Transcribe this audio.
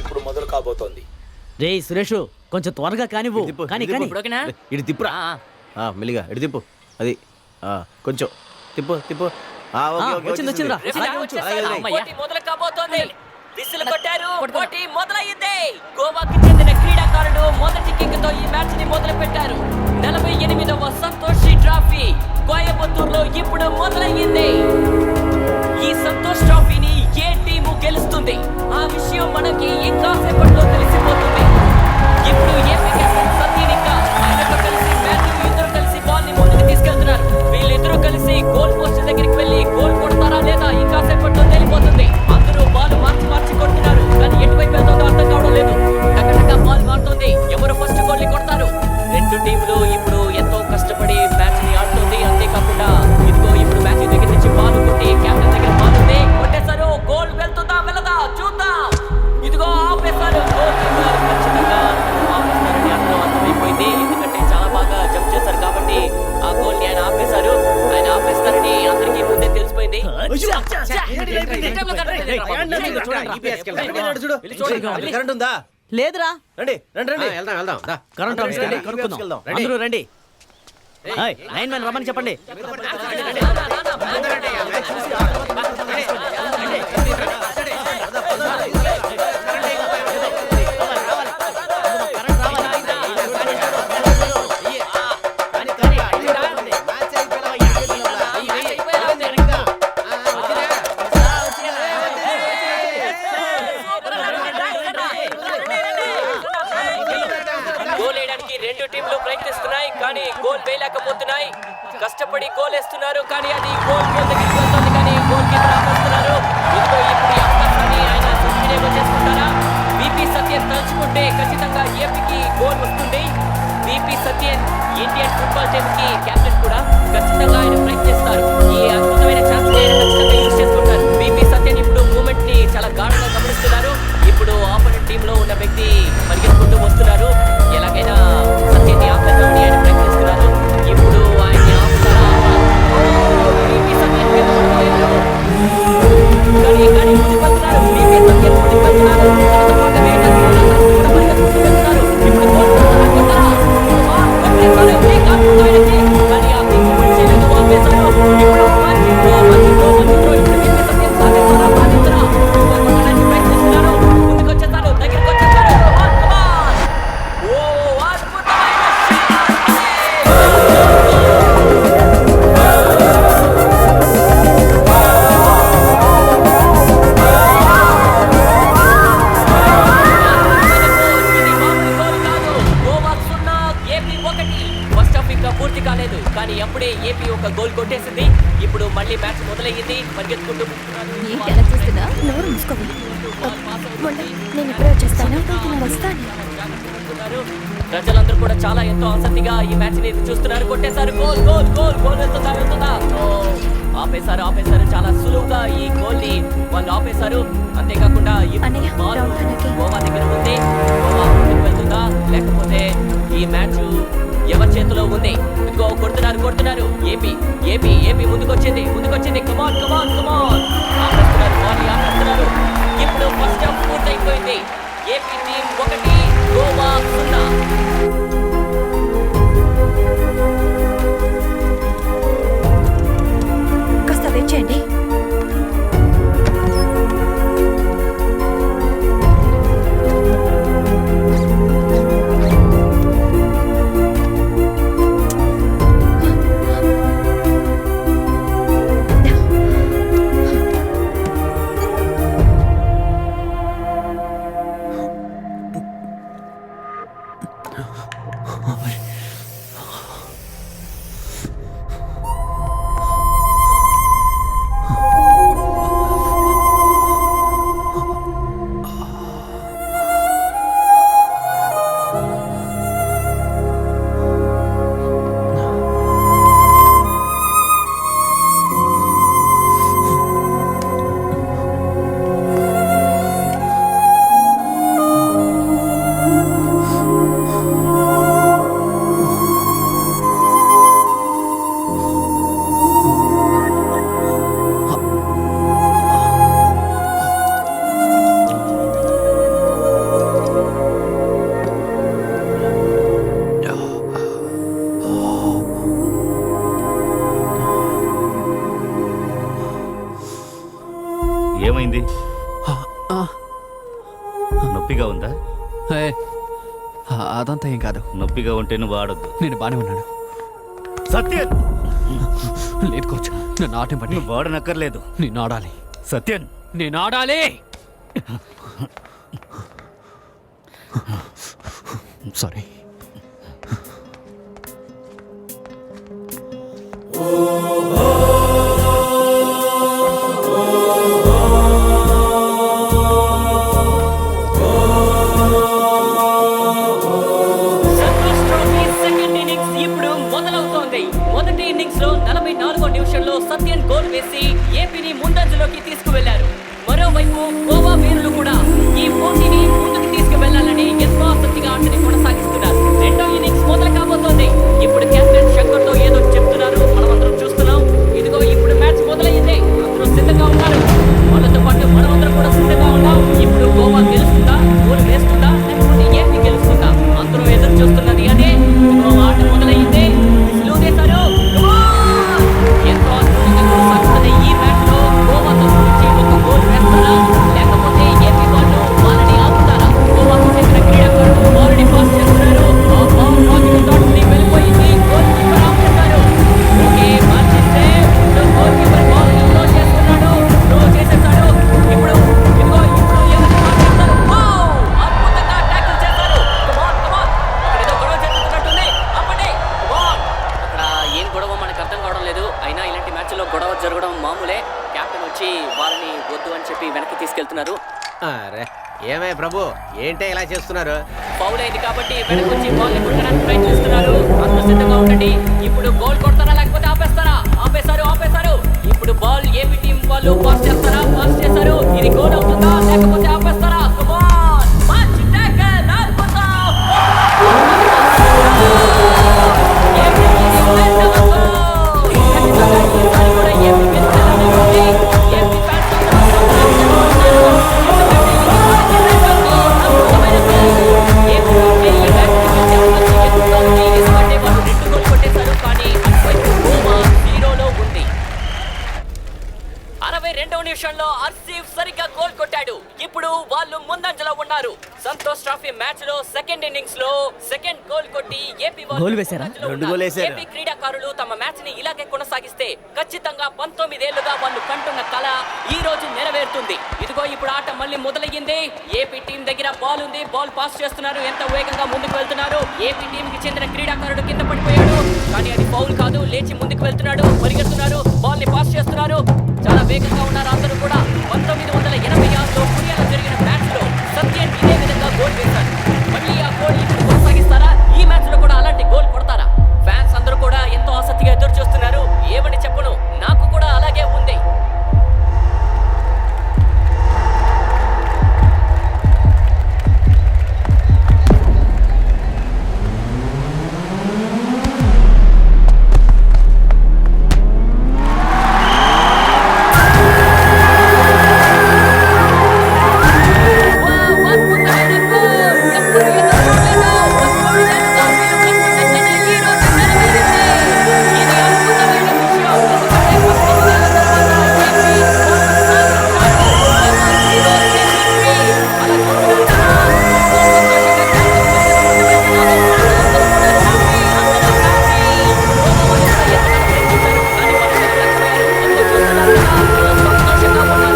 ఇప్పుడు మొదలు కాబోతోంది. రే సురేష్ కొంచెం త్వరగా కానివ్వు. కానీ కానీ? ఇటు తిప్పురా. మెల్లిగా ఇటు తిప్పు. అది ఆ, కొంచెం. తిప్పు తిప్పు. వచ్చింది. వచ్చిందిరా. మొదలు కాబోతోంది. విసులు కొట్టారు. పోటీ మొదలయ్యింది గోవాకి చెందిన క్రీడాకారుడు మొదటి కిక్తో ఈ మ్యాచ్ని మొదలు పెట్టారు నలభై ఎనిమిదవ సంతోషి ట్రోఫీ. కోయంబత్తూరులో ఇప్పుడు మొదలయ్యింది. కరెంట్ ఉందా లేదురా రండి రండి రండి వెళ్దాం వెళ్దాం. కరెంట్ కనుక్కుందాం. అందరూ రండి లైన్ మ్యాన్ రమ్మని చెప్పండి చేస్తున్నారు. కానీ అది గోల్ గోల్ దగ్గరికి వెళ్తుంది కానీ గోల్ కీపర్ ఆపేస్తున్నారు ఇదిగో ఇప్పుడు ఈ అవకాశాన్ని ఆయన సద్వినియోగం చేసుకుంటారా బీపీ సత్యన్ తలుచుకుంటే ఖచ్చితంగా ఏపీకి గోల్ వస్తుంది. బీపీ సత్యన్ ఇండియన్ ఫుట్బాల్ టీమ్కి కెప్టెన్ కూడా ఖచ్చితంగా ఆయన ప్రయత్నిస్తారు ఈ అద్భుతమైన ఛాన్స్ ఖచ్చితంగా కాలేదు కానీ అప్పుడే ఏపీ ఒక గోల్ కొట్టేసింది. ఇప్పుడు మళ్ళీ మ్యాచ్ మొదలయ్యింది. పరిగెత్తుకుంటూ పోతున్నారు. ఏంటి అలా చూస్తున్నా? నోరు మూసుకోవాలి మొన్న నేను ఇప్పుడే వచ్చేస్తాను వస్తాను. చేస్తున్నారు. ప్రజలందరూ కూడా చాలా ఎంతో ఆసక్తిగా ఈ మ్యాచ్ని చూస్తున్నారు. కొట్టేశారు. గోల్ గోల్ గోల్ గోల్ వెళ్తుందా వెళ్తుందా ఆపేశారు ఆపేశారు. చాలా సులువుగా ఈ గోల్ని వాళ్ళు ఆపేశారు. అంతేకాకుండా. గోవా దగ్గర ఉంది. గోవా వెళ్తుందా? లేకపోతే ఈ మ్యాచ్ ఎవరి చేతిలో ఉంది? ఇదిగో కొడుతున్నారు కొడుతున్నారు. ఏపీ ఏపీ ఏపీ ముందుకొచ్చింది ముందుకొచ్చింది. కమాన్ కమాన్ కమాన్ ఆపేస్తున్నారు ఆపేస్తున్నారు నొప్పిగా ఉందా? ఆ, అదంతా ఏం కాదు. నొప్పిగా ఉంటే నువ్వు ఆడొద్దు. నేను బానే ఉన్నాను. సత్యన్ లేదు కోచ్ నన్ను ఆటం పట్టి నువ్వు వాడనక్కర్లేదు నేను ఆడాలి. సత్యన్ నేను ఆడాలి! సారీ. అవుతోంది. మొదటి ఇన్నింగ్స్లో నలభై నాలుగో నిమిషంలో సత్యన్ గోల్ వేసి ఏపీని ముందంజలోకి తీసుకువెళ్ళారు. మరోవైపు గోవా వీరులు కూడా ఈ పోటీని ముందుకు తీసుకువెళ్ళాలని ఎంతో ఆసక్తిగా ఆటని కొనసాగిస్తున్నారు. రెండో ఇన్నింగ్స్ మొదలు కాబోతోంది. ఇప్పుడు కెప్టెన్ శంకర్ అరే ఏమే ప్రభు? ఏంటే ఇలా చేస్తున్నారు? ఫౌల్ అయింది కాబట్టి వెనక్కి వచ్చి బాల్ని కొట్టడానికి ప్రయత్నిస్తున్నారు. అందరూ సిద్ధంగా ఉండండి. అరవై రెండవ నిమిషంలో అర్సీఫ్ సరిగ్గా గోల్ కొట్టాడు. ఇప్పుడు వాళ్ళు ముందంజలో ఉన్నారు. సంతోష్ ట్రోఫీ మ్యాచ్లో సెకండ్ ఇన్నింగ్స్లో సెకండ్ గోల్ కొట్టి ఏపీ వాళ్ళు గోల్ వేశారా? ముందంజలో రెండు ఉన్నారు. గోల్ వేశారు. ఏపీ క్రీడాకారులు తమ మ్యాచ్ని ఇలాగే కొనసాగిస్తే ఖచ్చితంగా పంతొమ్మిదేళ్ళుగా వాళ్ళు కంటున్న కళ ఈ రోజు నెరవేరుతుంది. ఇదిగో ఇప్పుడు ఆట మళ్ళీ మొదలయ్యింది. ఏపీ టీం దగ్గర బాల్ ఉంది. బాల్ పాస్ చేస్తున్నారు. ఎంత వేగంగా ముందుకు వెళ్తున్నారు ఏపీ టీం కి చెందిన క్రీడాకారుడు కింద పడిపోయాడు. కానీ అది ఫౌల్ కాదు. లేచి ముందుకు వెళ్తున్నాడు. పరిగెడుతున్నారు బాల్ని పాస్ చేస్తున్నారు. చాలా వేగంగా ఉన్నారు. అందరూ కూడా పంతొమ్మిది వందల ఎనభై ఆరులో పుణ్యాలో జరిగిన మ్యాచ్లో సత్యం ఇదే